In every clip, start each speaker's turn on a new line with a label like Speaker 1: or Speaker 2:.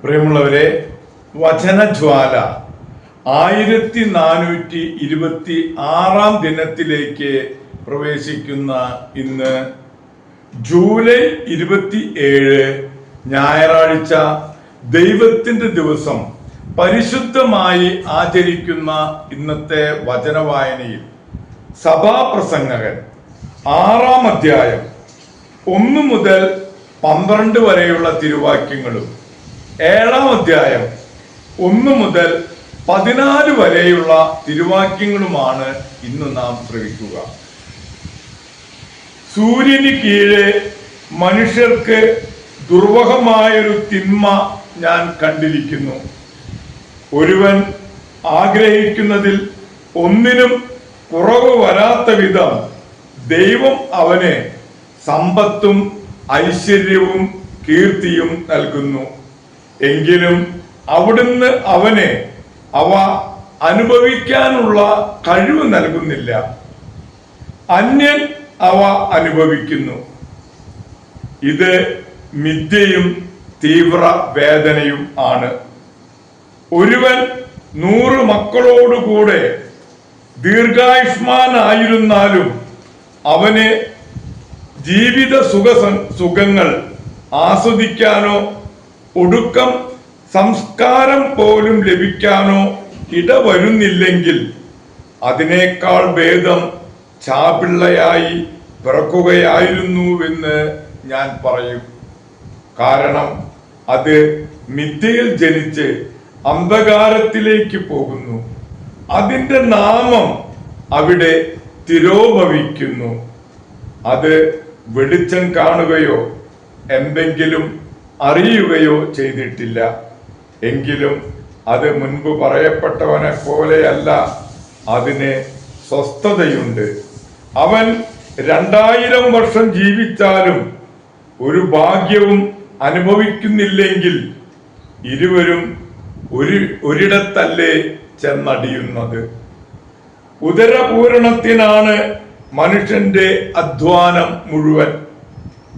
Speaker 1: പ്രിയമുള്ളവരെ വചനജ്വാല ആയിരത്തി നാനൂറ്റി ഇരുപത്തി ആറാം ദിനത്തിലേക്ക് പ്രവേശിക്കുന്ന ഇന്ന് ജൂലൈ ഇരുപത്തി ഏഴ് ഞായറാഴ്ച ദൈവത്തിന്റെ ദിവസം പരിശുദ്ധമായി ആചരിക്കുന്ന ഇന്നത്തെ വചനവായനയിൽ സഭാപ്രസംഗകൻ ആറാം അധ്യായം ഒന്ന് മുതൽ പന്ത്രണ്ട് വരെയുള്ള തിരുവാക്യങ്ങളും ഏഴാം അധ്യായം ഒന്ന് മുതൽ പതിനാല് വരെയുള്ള തിരുവാക്യങ്ങളുമാണ് ഇന്ന് നാം ശ്രവിക്കുക. സൂര്യന് കീഴെ മനുഷ്യർക്ക് ദുർവഹമായൊരു തിന്മ ഞാൻ കണ്ടിരിക്കുന്നു. ഒരുവൻ ആഗ്രഹിക്കുന്നതിൽ ഒന്നിനും കുറവ് വരാത്ത വിധം ദൈവം അവനെ സമ്പത്തും ഐശ്വര്യവും കീർത്തിയും നൽകുന്നു. എങ്കിലും അവിടുന്ന് അവനെ അവ അനുഭവിക്കാനുള്ള കഴിവ് നൽകുന്നില്ല. അന്യൻ അവ അനുഭവിക്കുന്നു. ഇത് മിഥ്യയും തീവ്ര വേദനയും ആണ്. ഒരുവൻ നൂറ് മക്കളോടുകൂടെ ദീർഘായുഷ്മാനായിരുന്നാലും അവന് ജീവിത സുഖ സുഖങ്ങൾ ആസ്വദിക്കാനോ ഒടുക്കം സംസ്കാരം പോലും ലഭിക്കാനോ ഇടവരുന്നില്ലെങ്കിൽ അതിനേക്കാൾ ഭേദം ചാപിള്ളയായി പിറക്കുകയായിരുന്നുവെന്ന് ഞാൻ പറയും. കാരണം അത് മിഥ്യയിൽ ജനിച്ച് അന്ധകാരത്തിലേക്ക് പോകുന്നു. അതിന്റെ നാമം അവിടെ തിരോഭവിക്കുന്നു. അത് വെളിച്ചം കാണുകയോ എന്തെങ്കിലും അറിയുകയോ ചെയ്തിട്ടില്ല. എങ്കിലും അത് മുൻപ് പറയപ്പെട്ടവനെ പോലെയല്ല അതിന് സ്വസ്ഥതയുണ്ട്. അവൻ രണ്ടായിരം വർഷം ജീവിച്ചാലും ഒരു ഭാഗ്യവും അനുഭവിക്കുന്നില്ലെങ്കിൽ ഇരുവരും ഒരു ഒരിടത്തല്ലേ ചെന്നടിയുന്നത്. ഉദരപൂരണത്തിനാണ് മനുഷ്യന്റെ അധ്വാനം മുഴുവൻ.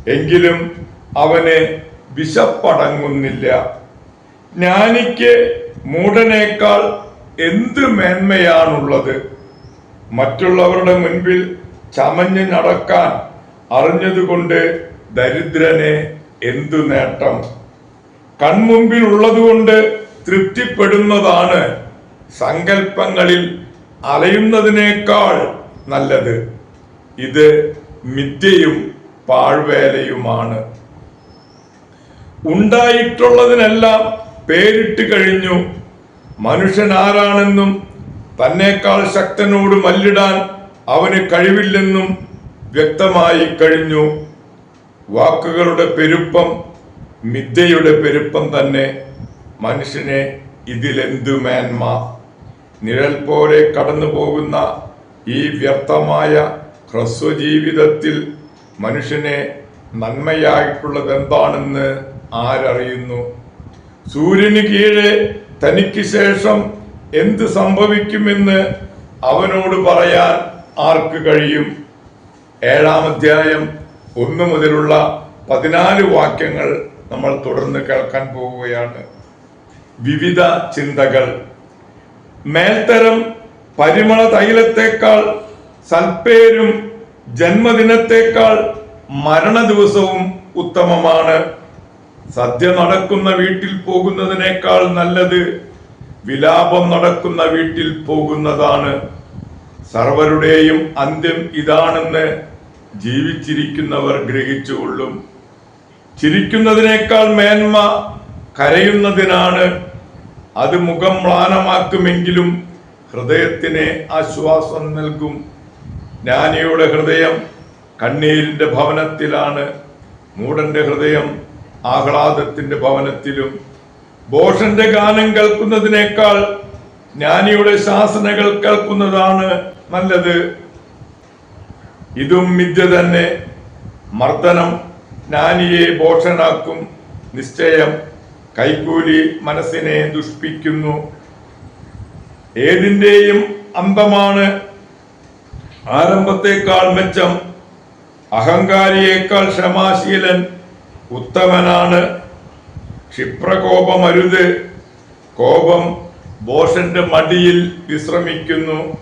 Speaker 1: എങ്കിലും അവന് വിശപ്പടങ്ങുന്നില്ല. ജ്ഞാനിക്ക് മൂടനേക്കാൾ എന്ത് മേന്മയാണുള്ളത്? മറ്റുള്ളവരുടെ മുൻപിൽ ചമഞ്ഞു നടക്കാൻ അറിഞ്ഞതുകൊണ്ട് ദരിദ്രനെ എന്തു നേട്ടം? കൺമുമ്പിൽ ഉള്ളതുകൊണ്ട് തൃപ്തിപ്പെടുന്നതാണ് സങ്കല്പങ്ങളിൽ അലയുന്നതിനേക്കാൾ നല്ലത്. ഇത് മിഥ്യയും പാഴ്വേലയുമാണ്. ഉണ്ടായിട്ടുള്ളതിനെല്ലാം പേരിട്ട് കഴിഞ്ഞു. മനുഷ്യൻ ആരാണെന്നും തന്നേക്കാൾ ശക്തനോട് മല്ലിടാൻ അവന് കഴിവില്ലെന്നും വ്യക്തമായി കഴിഞ്ഞു. വാക്കുകളുടെ പെരുപ്പം മിഥ്യയുടെ പെരുപ്പം തന്നെ മനുഷ്യനെ ഇതിലെന്തു മേന്മ നിഴൽ പോലെ കടന്നു പോകുന്ന ഈ വ്യർത്ഥമായ ഹ്രസ്വജീവിതത്തിൽ മനുഷ്യനെ നന്മയായിട്ടുള്ളത് എന്താണെന്ന് ആരറിയുന്നു? സൂര്യന് കീഴെ തനിക്ക് ശേഷം എന്ത് സംഭവിക്കുമെന്ന് അവനോട് പറയാൻ ആർക്ക് കഴിയും? ഏഴാം അധ്യായം ഒന്ന് മുതലുള്ള പതിനാല് വാക്യങ്ങൾ നമ്മൾ തുടർന്ന് കേൾക്കാൻ പോവുകയാണ്. വിവിധ ചിന്തകൾ. മേൽത്തരം പരിമള തൈലത്തേക്കാൾ സൽപ്പേരും ജന്മദിനത്തേക്കാൾ മരണ ദിവസവും ഉത്തമമാണ്. സദ്യ നടക്കുന്ന വീട്ടിൽ പോകുന്നതിനേക്കാൾ നല്ലത് വിലാപം നടക്കുന്ന വീട്ടിൽ പോകുന്നതാണ്. സർവരുടെയും അന്ത്യം ഇതാണെന്ന് ജീവിച്ചിരിക്കുന്നവർ ഗ്രഹിച്ചുകൊള്ളും. ചിരിക്കുന്നതിനേക്കാൾ മേന്മ കരയുന്നതിനാണ് അത് മുഖം മ്ലാനമാക്കുമെങ്കിലും ഹൃദയത്തിന് ആശ്വാസം നൽകും. ജ്ഞാനിയുടെ ഹൃദയം കണ്ണീരിന്റെ ഭവനത്തിലാണ്. മൂടന്റെ ഹൃദയം ആഹ്ലാദത്തിന്റെ ഭവനത്തിലും ഭോഷന്റെ ഗാനം കേൾക്കുന്നതിനേക്കാൾ ജ്ഞാനിയുടെ ശാസനകൾ കേൾക്കുന്നതാണ് നല്ലത്. ഇതും മിഥ്യ തന്നെ. മർദ്ദനം ജ്ഞാനിയെ ഭോഷനാക്കും. നിശ്ചയം കൈക്കൂലി മനസ്സിനെ ദുഷ്പിക്കുന്നു. ഏതിന്റെയും അന്തമാണ് ആരംഭത്തേക്കാൾ മെച്ചം അഹങ്കാരിയേക്കാൾ ക്ഷമാശീലൻ. ഉത്തമനാണ്. ക്ഷിപ്രകോപമരുത്. കോപം ബോഷന്റെ മടിയിൽ വിശ്രമിക്കുന്നു.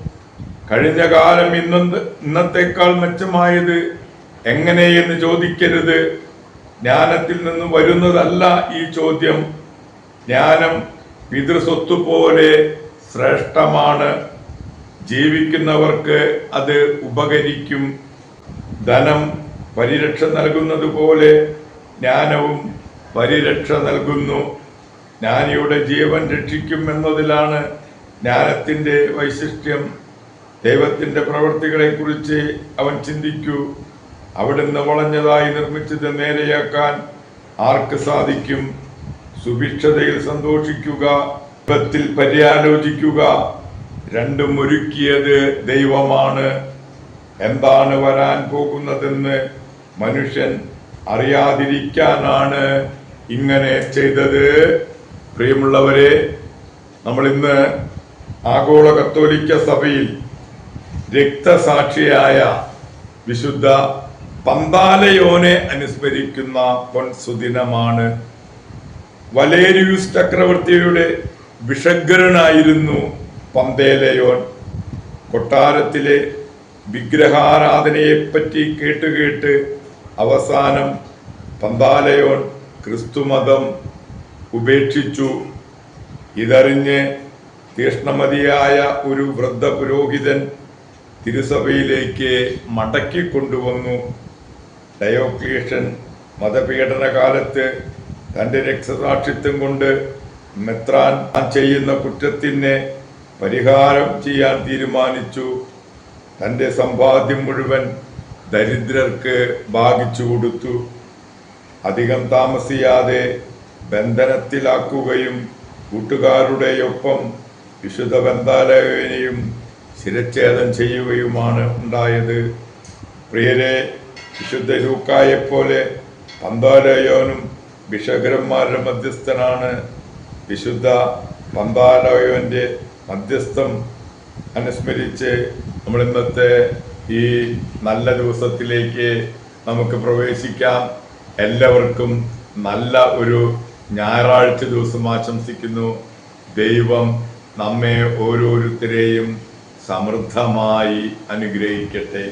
Speaker 1: കഴിഞ്ഞ കാലം ഇന്ന ഇന്നത്തേക്കാൾ മെച്ചമായത് എങ്ങനെയെന്ന് ചോദിക്കരുത്. ജ്ഞാനത്തിൽ നിന്ന് വരുന്നതല്ല ഈ ചോദ്യം. ജ്ഞാനം പിതൃസ്വത്ത് പോലെ ശ്രേഷ്ഠമാണ്. ജീവിക്കുന്നവർക്ക് അത് ഉപകരിക്കും. ധനം പരിരക്ഷ നൽകുന്നത് പോലെ ജ്ഞാനവും പരിരക്ഷ നൽകുന്നു. ജ്ഞാനിയുടെ ജീവൻ രക്ഷിക്കും എന്നതിലാണ് ജ്ഞാനത്തിന്റെ വൈശിഷ്ട്യം. ദൈവത്തിന്റെ പ്രവൃത്തികളെക്കുറിച്ച് അവൻ ചിന്തിക്കൂ. അവിടുന്ന് വളഞ്ഞതായി നിർമ്മിച്ചത് നേരെയാക്കാൻ ആർക്ക് സാധിക്കും? സുഭിക്ഷതയിൽ സന്തോഷിക്കുക ദൈവത്തിൽ പര്യാലോചിക്കുക. രണ്ടും ഒരുക്കിയത് ദൈവമാണ്. എന്താണ് വരാൻ പോകുന്നതെന്ന് മനുഷ്യൻ അറിയാതിരിക്കാനാണ് ഇങ്ങനെ ചെയ്തത്. പ്രിയമുള്ളവരെ നമ്മൾ ഇന്ന് ആഗോള കത്തോലിക്ക സഭയിൽ രക്തസാക്ഷിയായ വിശുദ്ധ പന്താലയോനെ അനുസ്മരിക്കുന്ന പൊൻസുദിനമാണ്. വലേരിയൂസ് ചക്രവർത്തിയുടെ വിഷഗ്രനായിരുന്നു പന്തേലയോൻ. കൊട്ടാരത്തിലെ വിഗ്രഹാരാധനയെപ്പറ്റി കേട്ടുകേട്ട് അവസാനം പന്താലയോൻ ക്രിസ്തുമതം ഉപേക്ഷിച്ചു. ഇതറിഞ്ഞ് തീഷ്ണമതിയായ ഒരു വൃദ്ധ പുരോഹിതൻ തിരുസഭയിലേക്ക് മടക്കി കൊണ്ടുവന്നു. ഡയോക്ലീഷൻ മതപീഡന കാലത്ത് തന്റെ രക്തസാക്ഷിത്വം കൊണ്ട് മെത്രാൻ ചെയ്യുന്ന കുറ്റത്തിന് പരിഹാരം ചെയ്യാൻ തീരുമാനിച്ചു. തന്റെ സമ്പാദ്യം മുഴുവൻ ദരിദ്രർക്ക് ഭാഗിച്ചു കൊടുത്തു. അധികം താമസിയാതെ ബന്ധനത്തിലാക്കുകയും കൂട്ടുകാരുടെയൊപ്പം വിശുദ്ധ ബന്ധാലയനെയും ശിരച്ഛേദം ചെയ്യുകയുമാണ് ഉണ്ടായത്. പ്രിയരെ വിശുദ്ധ ലൂക്കായെപ്പോലെ പന്താലയോനും ഭിഷകരന്മാരുടെ മധ്യസ്ഥനാണ് വിശുദ്ധ പന്താലയോന്റെ മധ്യസ്ഥം. അനുസ്മരിച്ച് നമ്മൾ ഇന്നത്തെ ഈ നല്ല ദിവസത്തിലേക്ക് നമുക്ക് പ്രവേശിക്കാം. എല്ലാവർക്കും നല്ല ഒരു ഞായറാഴ്ച ദിവസം ആശംസിക്കുന്നു. ദൈവം നമ്മെ ഓരോരുത്തരെയും സമൃദ്ധമായി അനുഗ്രഹിക്കട്ടെ.